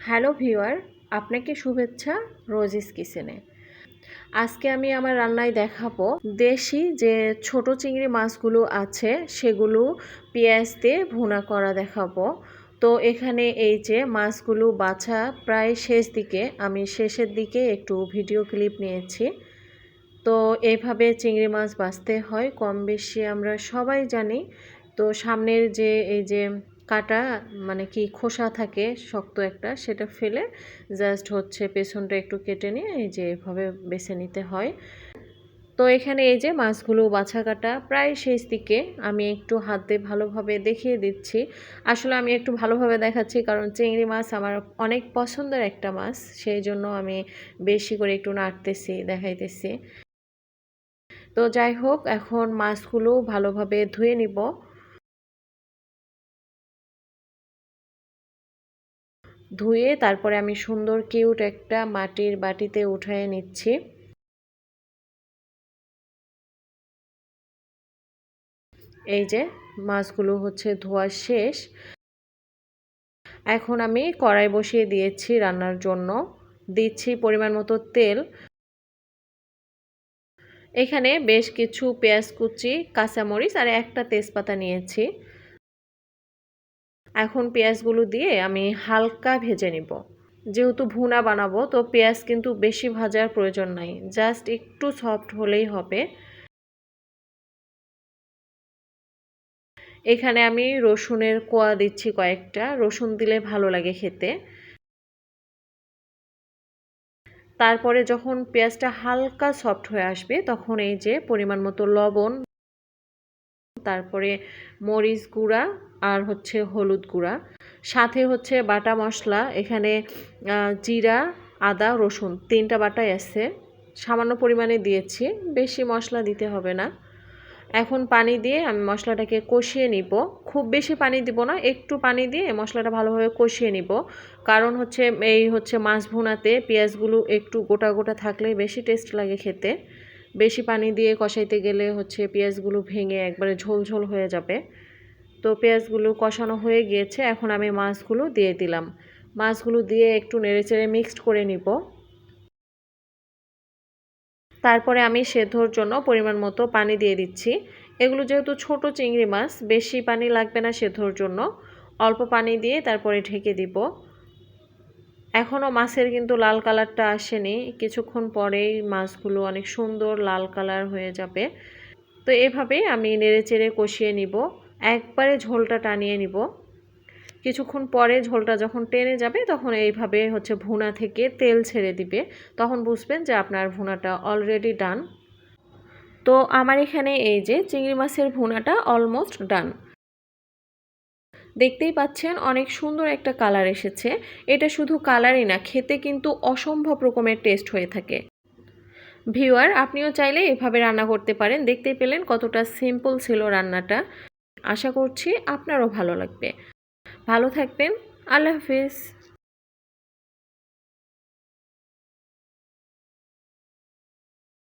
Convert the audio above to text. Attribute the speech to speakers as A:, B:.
A: Hello viewer, আপনাকে শুভেচ্ছা Rosie's কিচেনে। আজকে আমি আমার রান্নায় দেখাবো দেশি যে ছোট চিংড়ি মাছগুলো আছে, সেগুলো পেঁয়াজ দিয়ে ভুনা করা দেখাবো। তো এখানে এই যে মাছগুলো বাছা প্রায় শেষ দিকে, আমি শেষের দিকে একটু ভিডিও ক্লিপ নিয়েছি। তো এইভাবে চিংড়ি মাছ বাছতে হয়, কম বেশি আমরা সবাই জানি। তো সামনের যে এই যে কাটা মানে কি খোসা থাকে শক্ত একটা, সেটা ফেলে জাস্ট হচ্ছে পেছনটা একটু কেটে নিয়ে এই যে এভাবে বেছে নিতে হয়। তো এখানে এই যে মাছগুলো বাছা কাটা প্রায় শেষ দিকে আমি একটু হাত ভালোভাবে দেখিয়ে দিচ্ছি। আসলে আমি একটু ভালোভাবে দেখাচ্ছি কারণ চিংড়ি মাছ আমার অনেক পছন্দের একটা মাছ, সেই জন্য আমি বেশি করে একটু নাড়তেছি, দেখাইতেছি। তো যাই হোক, এখন মাছগুলো ভালোভাবে ধুয়ে নিব। ধুয়ে তারপরে আমি সুন্দর কিউট একটা মাটির বাটিতে উঠায় নিচ্ছি। এই যে, মাছগুলো হচ্ছে ধোয়া শেষ। এখন আমি কড়াই বসিয়ে দিয়েছি রান্নার জন্য। দিচ্ছি পরিমাণ মতো তেল। এখানে বেশ কিছু পেঁয়াজ কুচি, কাঁচামরিচ আর একটা তেজপাতা নিয়েছি। এখন পেঁয়াজগুলো দিয়ে আমি হালকা ভেজে নিব। যেহেতু ভুনা বানাবো, তো পেঁয়াজ কিন্তু বেশি ভাজার প্রয়োজন নাই। জাস্ট একটু সফট হলেই হবে। এখানে আমি রসুনের কোয়া দিচ্ছি কয়েকটা। রসুন দিলে ভালো লাগে খেতে। তারপরে যখন পেঁয়াজটা হালকা সফট হয়ে আসবে, তখন এই যে পরিমাণ মতো লবণ তারপরে মরিচ গুঁড়া আর হচ্ছে হলুদ গুঁড়া। সাথে হচ্ছে বাটা মশলা, এখানে জিরা, আদা, রসুন, তিনটা বাটাই আছে। সামান্য পরিমাণে দিয়েছি, বেশি মশলা দিতে হবে না। এখন পানি দিয়ে আমি মশলাটাকে কষিয়ে নিব। খুব বেশি পানি দিব না, একটু পানি দিয়ে মশলাটা ভালোভাবে কষিয়ে নিব। কারণ হচ্ছে, এই হচ্ছে মাছ ভুনাতে পেঁয়াজগুলো একটু গোটা গোটা থাকলে বেশি টেস্ট লাগে খেতে। বেশি পানি দিয়ে কষাইতে গেলে হচ্ছে পেঁয়াজগুলো ভেঙে একবারে ঝোল ঝোল হয়ে যাবে। তো পেঁয়াজগুলো কষানো হয়ে গিয়েছে, এখন আমি মাছগুলো দিয়ে দিলাম। মাছগুলো দিয়ে একটু নেড়েচেড়ে মিক্সড করে নিব। তারপরে আমি সেদ্ধর জন্য পরিমাণ মতো পানি দিয়ে দিচ্ছি। এগুলো যেহেতু ছোট চিংড়ি মাছ, বেশি পানি লাগবে না সেদ্ধর জন্য। অল্প পানি দিয়ে তারপরে ঢেকে দিব। এখনও মাছের কিন্তু লাল কালারটা আসেনি। কিছুক্ষণ পরেই মাছগুলো অনেক সুন্দর লাল কালার হয়ে যাবে। তো এভাবেই আমি নেড়ে চেড়ে কষিয়ে নিব। একবারে ঝোলটা টানিয়ে নিব। কিছুক্ষণ পরে ঝোলটা যখন টেনে যাবে, তখন এইভাবে হচ্ছে ভুনা থেকে তেল ছেড়ে দিবে। তখন বুঝবেন যে আপনার ভুনাটা অলরেডি ডান তো আমার এখানে এই যে চিংড়ি মাছের ভুনাটা অলমোস্ট ডান দেখতেই পাচ্ছেন অনেক সুন্দর একটা কালার এসেছে। এটা শুধু কালারই না, খেতে কিন্তু অসম্ভব রকমের টেস্ট হয়ে থাকে। ভিউয়ার আপনিও চাইলে এভাবে রান্না করতে পারেন। দেখতেই পেলেন কতটা সিম্পল ছিল রান্নাটা। আশা করছি আপনারও ভালো লাগবে। ভালো থাকবেন। আল্লাহ হাফিজ।